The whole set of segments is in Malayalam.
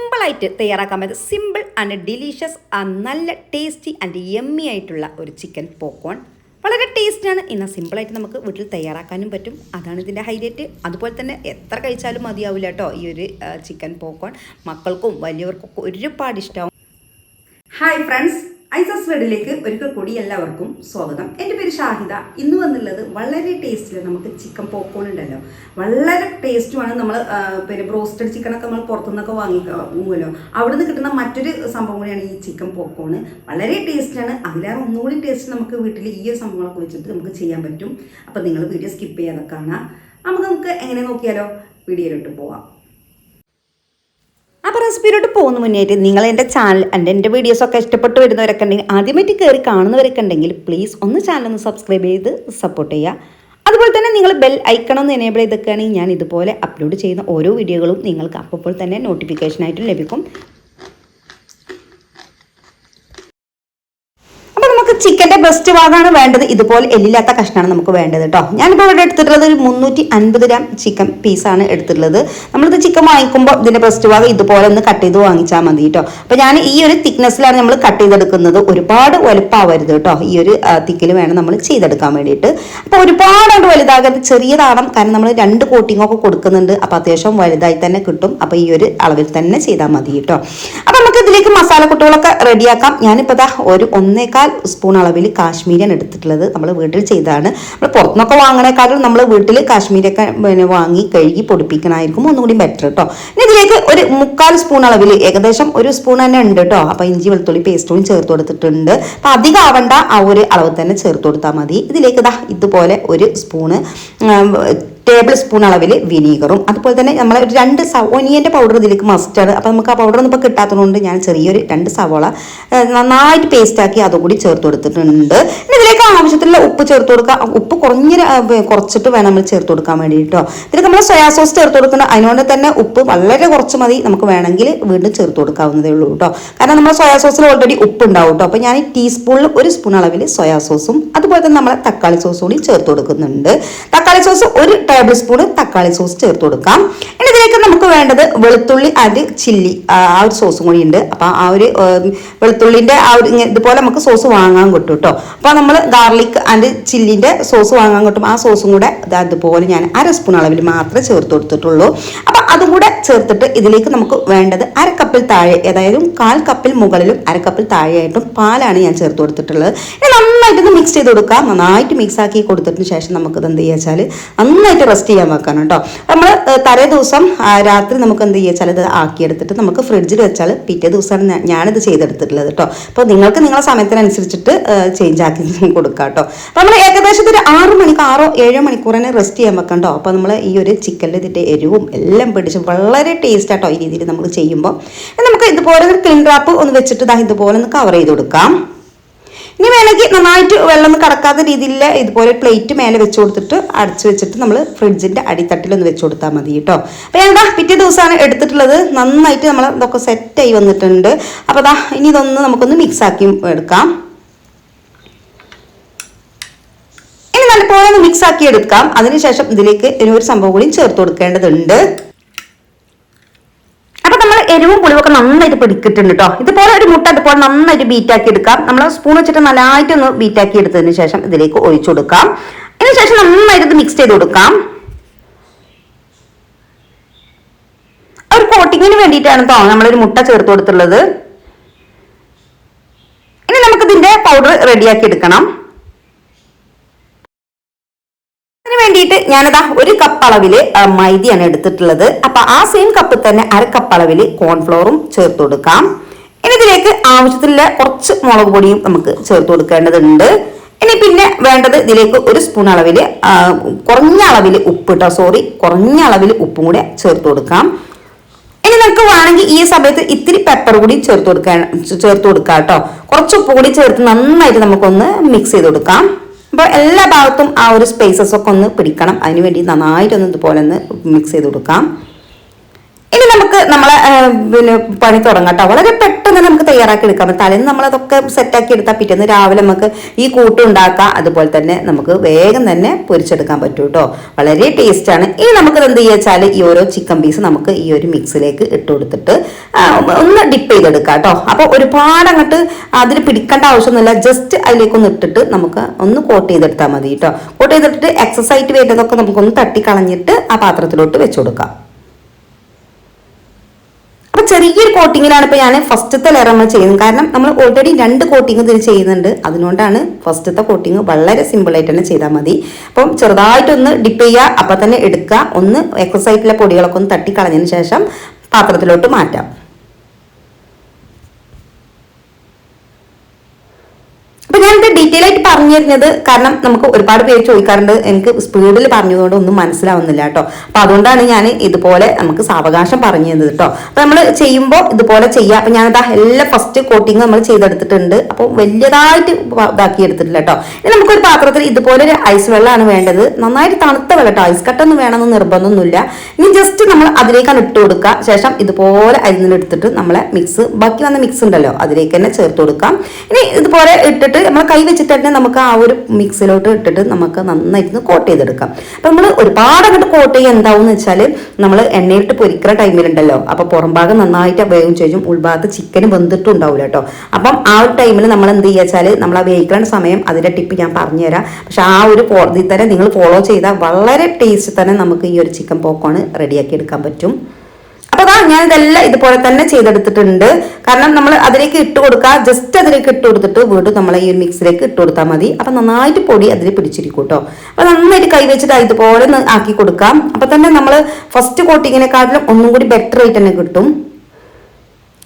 സിമ്പിളായിട്ട് തയ്യാറാക്കാൻ പറ്റും. സിമ്പിൾ ആൻഡ് ഡെലീഷ്യസ് നല്ല ടേസ്റ്റി ആൻഡ് യമ്മി ആയിട്ടുള്ള ഒരു ചിക്കൻ പോക്കോൺ വളരെ ടേസ്റ്റാണ്. ഇന്ന് സിമ്പിളായിട്ട് നമുക്ക് വീട്ടിൽ തയ്യാറാക്കാനും പറ്റും. അതാണ് ഇതിന്റെ ഹൈലൈറ്റ്. അതുപോലെ തന്നെ എത്ര കഴിച്ചാലും മതിയാവില്ല കേട്ടോ ഈ ഒരു ചിക്കൻ പോക്കോൺ മക്കൾക്കും വലിയവർക്കൊക്കെ ഒരുപാട് ഇഷ്ടമാവും ഹായ് ഫ്രണ്ട്സ്. ഐസസ് വേഡിലേക്ക് ഒരിക്കൽ കൂടി എല്ലാവർക്കും സ്വാഗതം. എന്റെ പേര് ഷാഹിദ. ഇന്ന് വന്നുള്ളത് വളരെ ടേസ്റ്റിൽ നമുക്ക് ചിക്കൻ പോപ്കോൺ ഉണ്ടല്ലോ. വളരെ ടേസ്റ്റുമാണ് നമ്മൾ പിന്നെ ബ്രോസ്റ്റഡ് ചിക്കനൊക്കെ നമ്മൾ പുറത്തുനിന്നൊക്കെ വാങ്ങിക്കുമല്ലോ അവിടെ നിന്ന് കിട്ടുന്ന മറ്റൊരു സംഭവം കൂടിയാണ് ഈ ചിക്കൻ പോപ്കോൺ വളരെ ടേസ്റ്റാണ് അതിലേറെ ഒന്നുകൂടി ടേസ്റ്റ് നമുക്ക് വീട്ടിൽ ഈ ഒരു സംഭവങ്ങളൊക്കെ വെച്ചിട്ട് നമുക്ക് ചെയ്യാൻ പറ്റും. അപ്പോൾ നിങ്ങൾ വീഡിയോ സ്കിപ്പ് ചെയ്യാതെ കാണാം. നമുക്ക് നമുക്ക് എങ്ങനെ നോക്കിയാലോ? വീഡിയോയിലോട്ട് പോവാം. അപ്പോൾ റെസിപ്പിയിലോട്ട് പോകുന്ന മുന്നേറ്റ് നിങ്ങൾ എന്റെ ചാനൽ എന്റെ വീഡിയോസ് ഒക്കെ ഇഷ്ടപ്പെട്ട് വരുന്നവരൊക്കെ ഉണ്ടെങ്കിൽ ആദ്യമായിട്ട് കയറി കാണുന്നവരൊക്കെ ഉണ്ടെങ്കിൽ പ്ലീസ് ഒന്ന് ചാനൽ ഒന്ന് സബ്സ്ക്രൈബ് ചെയ്ത് സപ്പോർട്ട് ചെയ്യുക. അതുപോലെ തന്നെ നിങ്ങൾ ബെൽ ഐക്കൺ ഒന്ന് എനേബിൾ ചെയ്തൊക്കെയാണെങ്കിൽ ഞാൻ ഇതുപോലെ അപ്ലോഡ് ചെയ്യുന്ന ഓരോ വീഡിയോകളും നിങ്ങൾക്ക് അപ്പോൾ തന്നെ നോട്ടിഫിക്കേഷനായിട്ട് ലഭിക്കും അപ്പോൾ നമുക്ക് ചിക്കന്റെ ബ്രസ്റ്റ് ഭാഗമാണ് വേണ്ടത്. ഇതുപോലെ എല്ലില്ലാത്ത കഷ്ണമാണ് നമുക്ക് വേണ്ടത് കേട്ടോ ഞാനിപ്പോൾ ഇവിടെ എടുത്തിട്ടുള്ളത് ഒരു മുന്നൂറ്റി അൻപത് ഗ്രാം ചിക്കൻ പീസാണ് എടുത്തിട്ടുള്ളത്. നമ്മളിത് ചിക്കൻ വാങ്ങിക്കുമ്പോൾ ഇതിന്റെ ബ്രസ്റ്റ് ഭാഗം ഇതുപോലെ ഒന്ന് കട്ട് ചെയ്ത് വാങ്ങിച്ചാൽ മതി കേട്ടോ അപ്പോൾ ഞാൻ ഈ ഒരു തിക്നെസ്സിലാണ് നമ്മൾ കട്ട് ചെയ്തെടുക്കുന്നത്. ഒരുപാട് വലുപ്പമാവരുത് കേട്ടോ ഈ ഒരു തിക്കിൽ വേണം നമ്മൾ ചെയ്തെടുക്കാൻ വേണ്ടിയിട്ട്. അപ്പോൾ ഒരുപാട് വലുതാകരുത്. ചെറിയതാണ് കാരണം നമ്മൾ രണ്ട് കോട്ടിംഗ് ഒക്കെ കൊടുക്കുന്നുണ്ട്. അപ്പോൾ അത്യാവശ്യം വലുതായി തന്നെ കിട്ടും. അപ്പോൾ ഈ ഒരു അളവിൽ തന്നെ ചെയ്താൽ മതി കേട്ടോ അപ്പോൾ നമുക്ക് ഇതിലേക്ക് മസാല മസാലക്കുട്ടുകളൊക്കെ റെഡിയാക്കാം. ഞാനിപ്പോൾ ദാ ഒരു ഒന്നേകാൽ സ്പൂൺ അളവിൽ കാശ്മീരിയാണ് എടുത്തിട്ടുള്ളത്. നമ്മൾ വീട്ടിൽ ചെയ്തതാണ്. നമ്മൾ പുറത്തുനിന്നൊക്കെ വാങ്ങണേക്കാളും നമ്മൾ വീട്ടിൽ കാശ്മീരൊക്കെ പിന്നെ വാങ്ങി കഴുകി പൊടിപ്പിക്കണമായിരിക്കും ഒന്നുകൂടി ബെറ്റർ കേട്ടോ ഇനി ഇതിലേക്ക് ഒരു മുക്കാൽ സ്പൂൺ അളവിൽ ഏകദേശം ഒരു സ്പൂൺ തന്നെ ഉണ്ട് കേട്ടോ അപ്പോൾ ഇഞ്ചി വെളുത്തുള്ളി പേസ്റ്റും ചേർത്ത് കൊടുത്തിട്ടുണ്ട്. അപ്പോൾ അധികം ആവണ്ട ആ ഒരു അളവ് തന്നെ ചേർത്ത് കൊടുത്താൽ മതി. ഇതിലേക്ക് ഇതാ ഇതുപോലെ ഒരു സ്പൂണ് ടേബിൾ സ്പൂൺ അളവിൽ വിനീഗറും. അതുപോലെ തന്നെ നമ്മൾ ഒരു രണ്ട് ഒനിയന്റെ പൗഡർ ഇതിലേക്ക് മസ്റ്റാണ് അപ്പോൾ നമുക്ക് ആ പൗഡർ ഒന്നും ഇപ്പോൾ കിട്ടാത്തതുകൊണ്ട് ഞാൻ ചെറിയൊരു രണ്ട് സവോള നന്നായിട്ട് പേസ്റ്റാക്കി അതും കൂടി ചേർത്ത് കൊടുത്തിട്ടുണ്ട്. ഇതിലേക്ക് ആവശ്യത്തിലുള്ള ഉപ്പ് ചേർത്ത് കൊടുക്കുക ഉപ്പ് കുറഞ്ഞ കുറച്ചിട്ട് വേണം നമ്മൾ ചേർത്ത് കൊടുക്കാൻ വേണ്ടിയിട്ടോ. ഇതിൽ നമ്മൾ സോയാ സോസ് ചേർത്ത് കൊടുക്കണം അതിനോട് തന്നെ ഉപ്പ് വളരെ കുറച്ച് മതി. നമുക്ക് വേണമെങ്കിൽ വീണ്ടും ചേർത്ത് കൊടുക്കാവുന്നതേ ഉള്ളൂ കേട്ടോ കാരണം നമ്മൾ സോയാ സോസിൽ ഓൾറെഡി ഉപ്പ് ഉണ്ടാവും കേട്ടോ അപ്പോൾ ഞാൻ ടീസ്പൂണിൽ ഒരു സ്പൂൺ അളവിൽ സോയാ സോസും അതുപോലെ തന്നെ നമ്മൾ തക്കാളി സോസും കൂടി ചേർത്ത് കൊടുക്കുന്നുണ്ട്. തക്കാളി സോസ് ഒരു ടേബിൾ സ്പൂൺ തക്കാളി സോസ് ചേർത്ത് കൊടുക്കാം. ഇതിലേക്ക് നമുക്ക് വേണ്ടത് വെളുത്തുള്ളി ആൻഡ് ചില്ലി ആ ഒരു സോസും കൂടി ഉണ്ട്. അപ്പോൾ ആ ഒരു വെളുത്തുള്ളിന്റെ ആ ഒരു ഇതുപോലെ നമുക്ക് സോസ് വാങ്ങാൻ കിട്ടും കേട്ടോ അപ്പോൾ നമ്മൾ ഗാർലിക് ആൻഡ് ചില്ലിന്റെ സോസ് വാങ്ങാൻ കിട്ടും. ആ സോസും കൂടെ അതുപോലെ ഞാൻ അര സ്പൂൺ അളവിൽ മാത്രമേ ചേർത്ത് കൊടുത്തിട്ടുള്ളൂ. അപ്പോൾ അതും കൂടെ ചേർത്തിട്ട് ഇതിലേക്ക് നമുക്ക് വേണ്ടത് അര കപ്പിൽ താഴെ അതായത് കാൽ കപ്പിൽ മുകളിലും അര കപ്പിൽ താഴെയായിട്ടും പാലാണ് ഞാൻ ചേർത്ത് കൊടുത്തിട്ടുള്ളത്. നന്നായിട്ടൊന്ന് മിക്സ് ചെയ്ത് കൊടുക്കുക നന്നായിട്ട് മിക്സ് ആക്കി കൊടുത്തതിന് ശേഷം നമുക്ക് ഇത് എന്ത് ചെയ്യുക നന്നായിട്ട് റെസ്റ്റ് ചെയ്യാൻ വെക്കണം കേട്ടോ നമ്മൾ തലേ ദിവസം രാത്രി നമുക്ക് എന്ത് ചെയ്യുക വെച്ചാൽ ഇത് ആക്കിയെടുത്തിട്ട് നമുക്ക് ഫ്രിഡ്ജിൽ വെച്ചാൽ പിറ്റേ ദിവസമാണ് ഞാനിത് ചെയ്തെടുത്തിട്ടുള്ളത് കേട്ടോ അപ്പോൾ നിങ്ങൾക്ക് നിങ്ങളുടെ സമയത്തിനനുസരിച്ചിട്ട് ചേഞ്ച് ആക്കി കൊടുക്കാം കേട്ടോ അപ്പോൾ നമ്മൾ ഏകദേശം ഒരു ആറ് മണിക്ക് ആറോ ഏഴോ മണിക്കൂർ തന്നെ റെസ്റ്റ് ചെയ്യാൻ വെക്കാം കേട്ടോ അപ്പോൾ നമ്മൾ ഈ ഒരു ചിക്കനിൽ ഇതിന്റെ എരിവും എല്ലാം പിടിച്ച് വളരെ ടേസ്റ്റ് ആട്ടോ ഈ രീതിയിൽ നമ്മൾ ചെയ്യുമ്പോൾ നമുക്ക് ഇതുപോലെ ഒരു ക്ലീൻ റാപ്പ് ഒന്ന് വെച്ചിട്ട് ഇതാ ഇതുപോലെ ഒന്ന് കവർ ചെയ്ത് കൊടുക്കാം. ഇനി വേണമെങ്കിൽ നന്നായിട്ട് വെള്ളം കടക്കാത്ത രീതിയിൽ ഇതുപോലെ പ്ലേറ്റ് മേലെ വെച്ച് കൊടുത്തിട്ട് അടച്ചു വെച്ചിട്ട് നമ്മൾ ഫ്രിഡ്ജിന്റെ അടിത്തട്ടിലൊന്ന് വെച്ച് കൊടുത്താൽ മതി കേട്ടോ. അപ്പോൾ എന്താ പിറ്റേ ദിവസമാണ് എടുത്തിട്ടുള്ളത്. നന്നായിട്ട് നമ്മൾ ഇതൊക്കെ സെറ്റായി വന്നിട്ടുണ്ട്. അപ്പോൾ അതാ ഇനി ഇതൊന്ന് നമുക്കൊന്ന് മിക്സ് ആക്കി എടുക്കാം. ഇനി നല്ലപോലെ ഒന്ന് മിക്സ് ആക്കി എടുക്കാം. അതിനുശേഷം ഇതിലേക്ക് ഒരു സംഭവം കൂടി ചേർത്ത് കൊടുക്കേണ്ടതുണ്ട്. എരിവും പുളിവൊക്കെ നന്നായിട്ട് പിടിക്കിട്ടുണ്ട് കേട്ടോ ഇതുപോലെ ഒരു മുട്ട ഇതുപോലെ നന്നായിട്ട് ബീറ്റാക്കി എടുക്കാം. നമ്മൾ സ്പൂൺ വെച്ചിട്ട് നല്ലതായിട്ട് ഒന്ന് ബീറ്റാക്കി എടുത്തതിന് ശേഷം ഇതിലേക്ക് ഒഴിച്ചു കൊടുക്കാം. അതിന് ശേഷം നന്നായിട്ട് മിക്സ് ചെയ്ത് കൊടുക്കാം. ഒരു കോട്ടിങ്ങിന് വേണ്ടിയിട്ടാണ് കേട്ടോ നമ്മളൊരു മുട്ട ചേർത്ത് കൊടുത്തുള്ളത് ഇനി നമുക്കിതിന്റെ പൗഡർ റെഡിയാക്കി എടുക്കണം. വേണ്ടിയിട്ട് ഞാനിതാ ഒരു കപ്പ് അളവിൽ മൈദയാണ് എടുത്തിട്ടുള്ളത്. അപ്പൊ ആ സെയിം കപ്പ് തന്നെ അര കപ്പ് അളവിൽ കോൺഫ്ലോറും ചേർത്ത് കൊടുക്കാം. ഇനി ഇതിലേക്ക് ആവശ്യത്തിലുള്ള കുറച്ച് മുളക് പൊടിയും നമുക്ക് ചേർത്ത് കൊടുക്കേണ്ടതുണ്ട്. ഇനി പിന്നെ വേണ്ടത് ഇതിലേക്ക് ഒരു സ്പൂൺ അളവിൽ കുറഞ്ഞ അളവിൽ ഉപ്പ് കേട്ടോ സോറി കുറഞ്ഞ അളവിൽ ഉപ്പും കൂടെ ചേർത്ത് കൊടുക്കാം. ഇനി നമുക്ക് വേണമെങ്കിൽ ഈ സമയത്ത് ഇത്തിരി പെപ്പർ കൂടി ചേർത്ത് കൊടുക്കാൻ ചേർത്ത് കൊടുക്കാം കേട്ടോ കുറച്ച് ഉപ്പ് കൂടി ചേർത്ത് നന്നായിട്ട് നമുക്കൊന്ന് മിക്സ് ചെയ്ത് കൊടുക്കാം. അപ്പോൾ എല്ലാ ഭാഗത്തും ആ ഒരു സ്പേസസ് ഒക്കെ ഒന്ന് പിടിക്കണം. അതിനുവേണ്ടി നന്നായിട്ടൊന്ന് ഇതുപോലെ ഒന്ന് മിക്സ് ചെയ്ത് കൊടുക്കാം. ഇനി നമുക്ക് നമ്മളെ പിന്നെ പണി തുടങ്ങാം കേട്ടോ വളരെ പെട്ടെന്ന് നമുക്ക് തയ്യാറാക്കി എടുക്കാൻ പറ്റും തലേന്ന് നമ്മളതൊക്കെ സെറ്റാക്കി എടുത്താൽ പിറ്റേന്ന് രാവിലെ നമുക്ക് ഈ കൂട്ട് ഉണ്ടാക്കാം. അതുപോലെ തന്നെ നമുക്ക് വേഗം തന്നെ പൊരിച്ചെടുക്കാൻ പറ്റും കേട്ടോ വളരെ ടേസ്റ്റ് ആണ്. ഇനി നമുക്ക് എന്ത് ചെയ്യാച്ചാൽ ഈ ഓരോ ചിക്കൻ പീസ് നമുക്ക് ഈ ഒരു മിക്സിലേക്ക് ഇട്ട് കൊടുത്തിട്ട് ഒന്ന് ഡിപ്പ് ചെയ്തെടുക്കാം കേട്ടോ അപ്പോൾ ഒരുപാട് അങ്ങോട്ട് അതിൽ പിടിക്കേണ്ട ആവശ്യമൊന്നുമില്ല. ജസ്റ്റ് അതിലേക്കൊന്ന് ഇട്ടിട്ട് നമുക്ക് ഒന്ന് കോട്ട് ചെയ്തെടുത്താൽ മതി കേട്ടോ കോട്ട് ചെയ്തിട്ട് എക്സസൈസ് ആയിട്ട് വരുന്നതൊക്കെ നമുക്കൊന്ന് തട്ടിക്കളഞ്ഞിട്ട് ആ പാത്രത്തിലോട്ട് വെച്ച് കൊടുക്കാം. ചെറിയൊരു കോട്ടിങ്ങിലാണ് ഇപ്പൊ ഞാൻ ഫസ്റ്റത്തെ ലെയർ നമ്മൾ ചെയ്യുന്നത്. കാരണം നമ്മൾ ഓൾറെഡി രണ്ട് കോട്ടിങ് ഇതിൽ ചെയ്യുന്നുണ്ട്. അതുകൊണ്ടാണ് ഫസ്റ്റത്തെ കോട്ടിങ് വളരെ സിമ്പിൾ ആയിട്ട് തന്നെ ചെയ്താൽ മതി. അപ്പം ചെറുതായിട്ടൊന്ന് ഡിപ്പ് ചെയ്യുക അപ്പൊ തന്നെ എടുക്കുക ഒന്ന് എക്സസൈസിലെ പൊടികളൊക്കെ ഒന്ന് തട്ടിക്കളഞ്ഞതിന് ശേഷം പാത്രത്തിലോട്ട് മാറ്റാം. അപ്പൊ ഞാനിത് ഡീറ്റെയിൽ ആയിട്ട് പറഞ്ഞു തരുന്നത് കാരണം നമുക്ക് ഒരുപാട് പേര് ചോദിക്കാറുണ്ട്. എനിക്ക് സ്പീഡിൽ പറഞ്ഞതുകൊണ്ട് ഒന്നും മനസ്സിലാവുന്നില്ല കേട്ടോ. അപ്പൊ അതുകൊണ്ടാണ് ഞാൻ ഇതുപോലെ നമുക്ക് സാവകാശം പറഞ്ഞു തന്നത് കേട്ടോ. അപ്പൊ നമ്മൾ ചെയ്യുമ്പോൾ ഇതുപോലെ ചെയ്യാം. അപ്പൊ ഞാനിതാ എല്ലാ ഫസ്റ്റ് കോട്ടിങ് നമ്മൾ ചെയ്തെടുത്തിട്ടുണ്ട്. അപ്പോൾ വലിയതായിട്ട് ഇതാക്കി എടുത്തിട്ടില്ല കേട്ടോ. ഇനി നമുക്കൊരു പാത്രത്തിൽ ഇതുപോലെ ഒരു ഐസ് വെള്ളമാണ് വേണ്ടത്. നന്നായിട്ട് തണുത്ത വെള്ളം കേട്ടോ. ഐസ് കട്ടൊന്നും വേണമെന്ന് നിർബന്ധമൊന്നുമില്ല. ഇനി ജസ്റ്റ് നമ്മൾ അതിലേക്കാണ് ഇട്ട് കൊടുക്കുക. ശേഷം ഇതുപോലെ എടുത്തിട്ട് നമ്മളെ മിക്സ് ബാക്കി വന്ന മിക്സ് ഉണ്ടല്ലോ അതിലേക്ക് തന്നെ ചേർത്ത് കൊടുക്കാം. ഇനി ഇതുപോലെ ഇട്ടിട്ട് നമ്മൾ കൈ വെച്ചിട്ട് തന്നെ നമുക്ക് ആ ഒരു മിക്സിലോട്ട് ഇട്ടിട്ട് നമുക്ക് നന്നായിട്ട് കോട്ട് ചെയ്തെടുക്കാം. അപ്പൊ നമ്മൾ ഒരുപാട് അങ്ങോട്ട് കോട്ട് ചെയ്യുക എന്താവും എന്ന് വെച്ചാൽ നമ്മൾ എണ്ണയിട്ട് പൊരിക്കുന്ന ടൈമിലുണ്ടല്ലോ. അപ്പൊ പുറം ഭാഗം നന്നായിട്ട് വേവും ചെയ്യും. ഉൾഭാഗത്ത് ചിക്കൻ വെന്തിട്ടും ഉണ്ടാവില്ല കേട്ടോ. അപ്പം ആ ഒരു ടൈമിൽ നമ്മൾ എന്ത് ചെയ്യുക വെച്ചാൽ നമ്മൾ ആ വേവിക്കുന്ന സമയം അതിന്റെ ടിപ്പ് ഞാൻ പറഞ്ഞുതരാം. പക്ഷെ ആ ഒരു ഇതിൽ തന്നെ നിങ്ങൾ ഫോളോ ചെയ്താൽ വളരെ ടേസ്റ്റ് തന്നെ നമുക്ക് ഈ ഒരു ചിക്കൻ പോക്കോണ് റെഡിയാക്കി എടുക്കാൻ പറ്റും. അപ്പൊ അതാ ഞാൻ ഇതെല്ലാം ഇതുപോലെ തന്നെ ചെയ്തെടുത്തിട്ടുണ്ട്. കാരണം നമ്മൾ അതിലേക്ക് ഇട്ട് കൊടുക്കുക ജസ്റ്റ് അതിലേക്ക് ഇട്ട് കൊടുത്തിട്ട് വീണ്ടും നമ്മൾ ഈ ഒരു മിക്സിലേക്ക് ഇട്ട് കൊടുത്താൽ മതി. അപ്പൊ നന്നായിട്ട് പൊടി അതിൽ പിടിച്ചിരിക്കും കേട്ടോ അപ്പൊ നന്നായിട്ട് കൈവച്ചിട്ട് ഇതുപോലെ ആക്കി കൊടുക്കാം. അപ്പൊ തന്നെ നമ്മൾ ഫസ്റ്റ് കോട്ടിങ്ങിനെക്കാട്ടിലും ഒന്നും കൂടി ബെറ്റർ ആയിട്ട് തന്നെ കിട്ടും.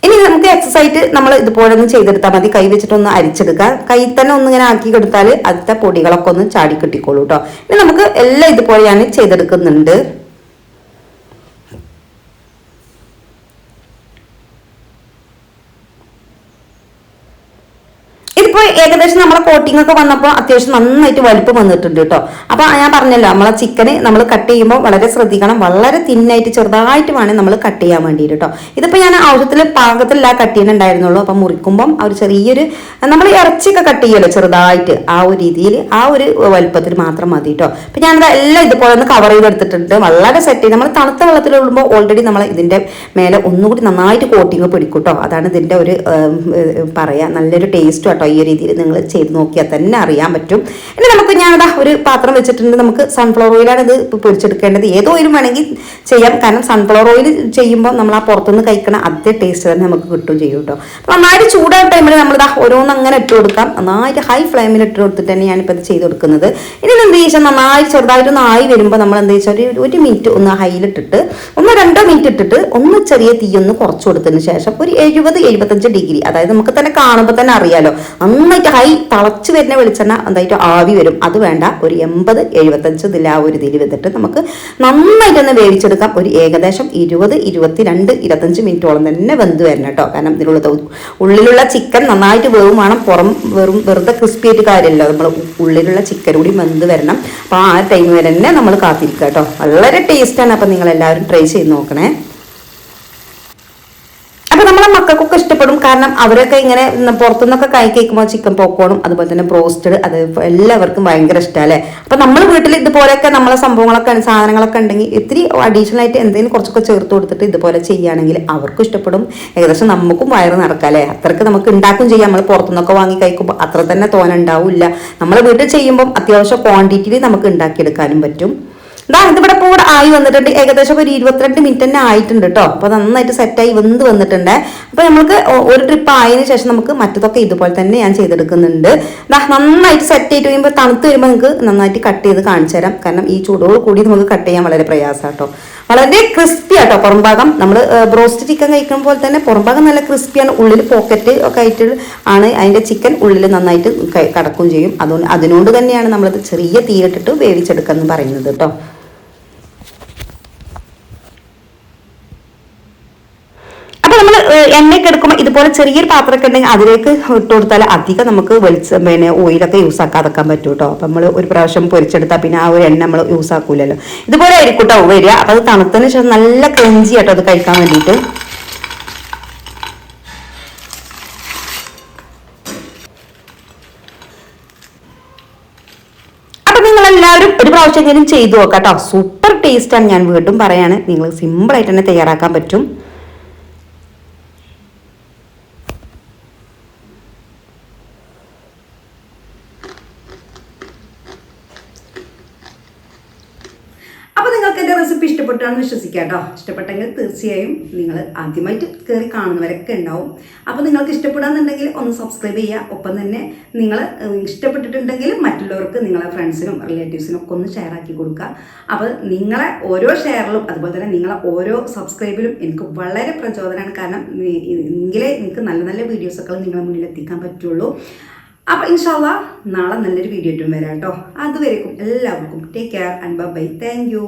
ഇനി നമുക്ക് എക്സസൈസ് നമ്മൾ ഇതുപോലെ ഒന്ന് ചെയ്തെടുത്താൽ മതി. കൈ വെച്ചിട്ടൊന്ന് അരിച്ചെടുക്കുക കൈ തന്നെ ഒന്ന് ഇങ്ങനെ ആക്കി കൊടുത്താൽ അടുത്ത പൊടികളൊക്കെ ഒന്ന് ചാടി കിട്ടിക്കോളൂ കേട്ടോ ഇനി നമുക്ക് എല്ലാം ഇതുപോലെ ഞാൻ ചെയ്തെടുക്കുന്നുണ്ട്. ഇതിപ്പോ ഏകദേശം നമ്മളെ കോട്ടിംഗ് ഒക്കെ വന്നപ്പോൾ അത്യാവശ്യം നന്നായിട്ട് വലുപ്പം വന്നിട്ടുണ്ട് കേട്ടോ അപ്പൊ ഞാൻ പറഞ്ഞല്ലോ നമ്മളെ ചിക്കന് നമ്മൾ കട്ട് ചെയ്യുമ്പോൾ വളരെ ശ്രദ്ധിക്കണം വളരെ തിന്നായിട്ട് ചെറുതായിട്ട് വേണം നമ്മൾ കട്ട് ചെയ്യാൻ വേണ്ടിയിട്ട് കേട്ടോ ഇതിപ്പോ ഞാൻ ആവശ്യത്തിൽ പാകത്തിലല്ല കട്ട് ചെയ്യുന്നുണ്ടായിരുന്നുള്ളൂ. അപ്പൊ മുറിക്കുമ്പോൾ ആ ഒരു ചെറിയൊരു നമ്മൾ ഇറച്ചിയൊക്കെ കട്ട് ചെയ്യുമല്ലോ ചെറുതായിട്ട് ആ ഒരു രീതിയിൽ ആ ഒരു വലുപ്പത്തിൽ മാത്രം മതി കേട്ടോ അപ്പൊ ഞാനത് എല്ലാം ഇതുപോലെ ഒന്ന് കവർ ചെയ്തെടുത്തിട്ടുണ്ട്. വളരെ സെറ്റ് നമ്മൾ തണുത്ത വെള്ളത്തിൽ ഇടുമ്പോൾ ഓൾറെഡി നമ്മൾ ഇതിന്റെ മേലെ ഒന്നുകൂടി നന്നായിട്ട് കോട്ടിങ് പിടിക്കും കേട്ടോ അതാണ് ഇതിന്റെ ഒരു പറയാ നല്ലൊരു ടേസ്റ്റ് കേട്ടോ ഈ രീതിയിൽ നിങ്ങൾ ചെയ്ത് നോക്കിയാൽ തന്നെ അറിയാൻ പറ്റും. ഇനി നമുക്ക് ഞാനിതാ ഒരു പാത്രം വെച്ചിട്ടുണ്ട്. നമുക്ക് സൺഫ്ലവർ ഓയിലാണ് ഇത് പൊരിച്ചെടുക്കേണ്ടത്. ഏതോ ഒരു വേണമെങ്കിൽ ചെയ്യാം. കാരണം സൺഫ്ലവർ ഓയിൽ ചെയ്യുമ്പോൾ നമ്മൾ ആ പുറത്തുനിന്ന് കഴിക്കണ അതേ ടേസ്റ്റ് തന്നെ നമുക്ക് കിട്ടും ചെയ്യും കേട്ടോ. അപ്പൊ നന്നായിട്ട് ചൂടായ ടൈമിൽ നമ്മൾ ഇതാ ഓരോന്ന് അങ്ങനെ ഇട്ട് കൊടുക്കാം. നന്നായിട്ട് ഹൈ ഫ്ലെയിമിൽ ഇട്ട് കൊടുത്തിട്ട് തന്നെ ഞാനിപ്പോൾ ഇത് ചെയ്ത് കൊടുക്കുന്നത്. ഇനി എന്ത് വെച്ചാൽ നന്നായി ചെറുതായിട്ടൊന്ന് ആയി വരുമ്പോൾ നമ്മൾ എന്താ വെച്ചാൽ ഒരു ഒരു മിനിറ്റ് ഒന്ന് ഹൈയിലിട്ടിട്ട് ഒന്ന് രണ്ടോ മിനിറ്റ് ഇട്ടിട്ട് ഒന്ന് ചെറിയ തീ ഒന്ന് കുറച്ച് കൊടുത്തതിന് ശേഷം ഒരു എഴുപത് എഴുപത്തഞ്ച് ഡിഗ്രി അതായത് നമുക്ക് തന്നെ കാണുമ്പോൾ തന്നെ അറിയാലോ. നന്നായിട്ട് ഹൈ തളച്ചു വരുന്ന വെളിച്ചെണ്ണ എന്തായിട്ട് ആവി വരും. അത് വേണ്ട. ഒരു എൺപത് എഴുപത്തഞ്ച് ഇതിൽ ആ ഒരു ഇതിൽ വെച്ചിട്ട് നമുക്ക് നന്നായിട്ടൊന്ന് വേവിച്ചെടുക്കാം. ഒരു ഏകദേശം ഇരുപത് ഇരുപത്തിരണ്ട് ഇരുപത്തഞ്ച് മിനിറ്റോളം തന്നെ വെന്ത് വരണം കേട്ടോ. കാരണം ഇതിലുള്ള ഉള്ളിലുള്ള ചിക്കൻ നന്നായിട്ട് വേവും വേണം. പുറം വെറും വെറുതെ ക്രിസ്പി ആയിട്ട് കാര്യമല്ലോ നമ്മൾ ഉള്ളിലുള്ള ചിക്കൻ കൂടി വെന്ത് വരണം. അപ്പോൾ ആ ടൈം വരെ തന്നെ നമ്മൾ കാത്തിരിക്കുക കേട്ടോ. വളരെ ടേസ്റ്റാണ് അപ്പം നിങ്ങൾ എല്ലാവരും ട്രൈ ചെയ്ത് നോക്കണേ. നമ്മളെ മക്കൾക്കൊക്കെ ഇഷ്ടപ്പെടും. കാരണം അവരൊക്കെ ഇങ്ങനെ പുറത്തുനിന്നൊക്കെ കൈ കേൾക്കുമ്പോൾ ചിക്കൻ പോക്കോണും അതുപോലെ തന്നെ ബ്രോസ്റ്റഡ് അത് എല്ലാവർക്കും ഭയങ്കര ഇഷ്ടമല്ലേ? അപ്പൊ നമ്മൾ വീട്ടിൽ ഇതുപോലെയൊക്കെ നമ്മളെ സംഭവങ്ങളൊക്കെ സാധനങ്ങളൊക്കെ ഉണ്ടെങ്കിൽ ഇത്തിരി അഡീഷണൽ ആയിട്ട് എന്തെങ്കിലും കുറച്ചൊക്കെ ചേർത്ത് കൊടുത്തിട്ട് ഇതുപോലെ ചെയ്യുകയാണെങ്കിൽ അവർക്കും ഇഷ്ടപ്പെടും. ഏകദേശം നമുക്കും വയറ് നടക്കാം അത്രയ്ക്ക് നമുക്ക് ഉണ്ടാക്കും ചെയ്യാം. നമ്മൾ പുറത്തുനിന്നൊക്കെ വാങ്ങി കഴിക്കുമ്പോൾ അത്ര തന്നെ തോന ഉണ്ടാവില്ല. നമ്മൾ വീട്ടിൽ ചെയ്യുമ്പോൾ അത്യാവശ്യം ക്വാണ്ടിറ്റിയിൽ നമുക്ക് ഉണ്ടാക്കിയെടുക്കാനും പറ്റും. ഇതാ ഇതിവിടെ ഇപ്പോൾ ഇവിടെ ആയി വന്നിട്ടുണ്ട്. ഏകദേശം ഒരു ഇരുപത്തിരണ്ട് മിനിറ്റ് തന്നെ ആയിട്ടുണ്ട് കേട്ടോ അപ്പോൾ നന്നായിട്ട് സെറ്റായി വെന്ത് വന്നിട്ടുണ്ട്. അപ്പോൾ നമുക്ക് ഒരു ട്രിപ്പ് ആയതിനു ശേഷം നമുക്ക് മറ്റതൊക്കെ ഇതുപോലെ തന്നെ ഞാൻ ചെയ്തെടുക്കുന്നുണ്ട്. ദാ നന്നായിട്ട് സെറ്റ് ആയിട്ട് കഴിയുമ്പോൾ തണുത്ത് വരുമ്പോൾ നിങ്ങൾക്ക് നന്നായിട്ട് കട്ട് ചെയ്ത് കാണിച്ചു തരാം. കാരണം ഈ ചൂടോട് കൂടി നമുക്ക് കട്ട് ചെയ്യാൻ വളരെ പ്രയാസം കേട്ടോ വളരെ ക്രിസ്പി ആട്ടോ പുറംഭാഗം. നമ്മൾ ബ്രോസ്റ്റ് ചിക്കൻ കഴിക്കുന്ന പോലെ തന്നെ പുറംഭാഗം നല്ല ക്രിസ്പിയാണ് ഉള്ളിൽ പോക്കറ്റ് ഒക്കെ ആയിട്ട് ആണ് അതിന്റെ ചിക്കൻ ഉള്ളിൽ നന്നായിട്ട് കടക്കുകയും ചെയ്യും. അതുകൊണ്ട് അതിനോട് തന്നെയാണ് നമ്മളത് ചെറിയ തീയിലിട്ടിട്ട് വേവിച്ചെടുക്കുക എന്ന് പറയുന്നത് കേട്ടോ നമ്മൾ എണ്ണയൊക്കെ എടുക്കുമ്പോൾ ഇതുപോലെ ചെറിയൊരു പാത്രമൊക്കെ ഉണ്ടെങ്കിൽ അതിലേക്ക് ഇട്ട് കൊടുത്താൽ അധികം നമുക്ക് വെളിച്ച പിന്നെ ഓയിലൊക്കെ യൂസ് ആക്കാതെക്കാൻ പറ്റും കേട്ടോ അപ്പം നമ്മൾ ഒരു പ്രാവശ്യം പൊരിച്ചെടുത്താൽ പിന്നെ ആ ഒരു എണ്ണ നമ്മൾ യൂസ് ആക്കൂലല്ലോ. ഇതുപോലെ ആയിരിക്കും കേട്ടോ വരിക. അപ്പം അത് തണുത്തതിന് ശേഷം നല്ല ക്രഞ്ചി ആട്ടോ അത് കഴിക്കാൻ വേണ്ടിയിട്ട് എല്ലാവരും ഒരു പ്രാവശ്യമെങ്കിലും ചെയ്തു നോക്കാം കേട്ടോ സൂപ്പർ ടേസ്റ്റാണ് ഞാൻ വീണ്ടും പറയാണ്. നിങ്ങൾ സിമ്പിൾ ആയിട്ട് തന്നെ തയ്യാറാക്കാൻ പറ്റും അപ്പോൾ നിങ്ങൾക്ക് എന്റെ റെസിപ്പി ഇഷ്ടപ്പെട്ടാണെന്ന് വിശ്വസിക്കാം കേട്ടോ ഇഷ്ടപ്പെട്ടെങ്കിൽ തീർച്ചയായും നിങ്ങൾ ആദ്യമായിട്ട് കയറി കാണുന്നവരൊക്കെ ഉണ്ടാവും. അപ്പോൾ നിങ്ങൾക്ക് ഇഷ്ടപ്പെടാന്നുണ്ടെങ്കിൽ ഒന്ന് സബ്സ്ക്രൈബ് ചെയ്യുക. ഒപ്പം തന്നെ നിങ്ങൾ ഇഷ്ടപ്പെട്ടിട്ടുണ്ടെങ്കിൽ മറ്റുള്ളവർക്ക് നിങ്ങളെ ഫ്രണ്ട്സിനും റിലേറ്റീവ്സിനും ഒക്കെ ഒന്ന് ഷെയർ ആക്കി കൊടുക്കുക. അപ്പോൾ നിങ്ങളെ ഓരോ ഷെയറിലും അതുപോലെ തന്നെ നിങ്ങളെ ഓരോ സബ്സ്ക്രൈബിലും എനിക്ക് വളരെ പ്രചോദനമാണ്. കാരണം എങ്കിലേ എനിക്ക് നല്ല നല്ല വീഡിയോസൊക്കെ നിങ്ങളെ മുന്നിൽ എത്തിക്കാൻ പറ്റുള്ളൂ. അപ്പോൾ ഇൻഷാല്ല നാളെ നല്ലൊരു വീഡിയോ ഇട്ടും വരാം കേട്ടോ. അതുവരേക്കും എല്ലാവർക്കും take care and bye thank you